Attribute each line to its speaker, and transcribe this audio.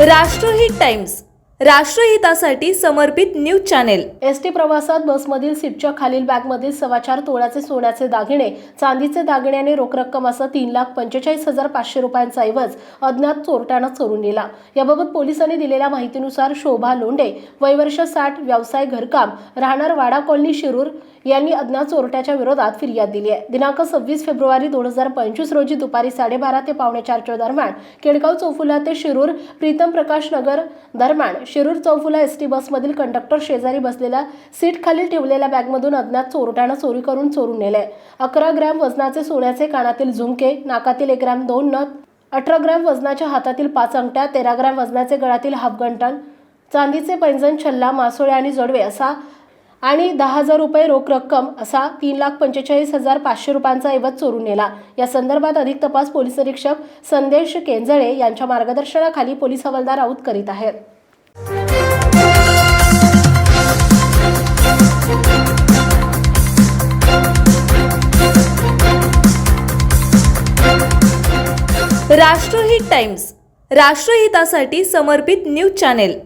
Speaker 1: राष्ट्रहित टाइम्स. राष्ट्रहितासाठी समर्पित news channel.
Speaker 2: S T प्रवासात बसमधील सीटच्या खालील बॅगमधील सव्वा चार तोळ्याचे सोन्याचे दागिने चांदीचे दागिने आणि रोख रक्कम असं तीन लाख पंचेचाळीस हजार पाचशे रुपयांचा ऐवज अज्ञात चोरट्यानं चोरून नेला. याबाबत पोलिसांनी दिलेल्या माहितीनुसार शोभा लोंढे वयवर्ष साठ व्यवसाय घरकाम राहणार वाडा कॉलनी शिरूर यांनी अज्ञात चोरट्याच्या विरोधात फिर्याद दिली आहे. दिनांक सव्वीस फेब्रुवारी दोन हजार पंचवीस रोजी दुपारी साडेबारा ते पावणे चारच्या दरम्यान केडगाव चौफुला ते शिरूर प्रीतम प्रकाश नगर दरम्यान शिरूर चौफुला एस टी बसमधील कंडक्टर शेजारी बसलेल्या सीट खाली ठेवलेल्या बॅगमधून अज्ञात चोरट्यानं चोरी करून चोरून नेले. अकरा ग्रॅम वजनाचे सोन्याचे कानातील झुमके नाकातील एक ग्रॅम दोन नथ अठरा ग्रॅम वजनाच्या हातातील पाच अंगठ्या तेरा ग्रॅम वजनाचे गळातील हाफगंटन चांदीचे पैंजण छल्ला मासोळे आणि जडवे असा आणि दहा हजार रुपये रोख रक्कम असा तीन लाख पंचेचाळीस हजार पाचशे रुपयांचा ऐवज चोरून नेला. या संदर्भात अधिक तपास पोलीस निरीक्षक संदेश केंजळे यांच्या मार्गदर्शनाखाली पोलीस हवालदार आऊत करीत आहेत.
Speaker 1: राष्ट्रहित टाइम्स राष्ट्रहितासाठी समर्पित न्यूज चॅनेल.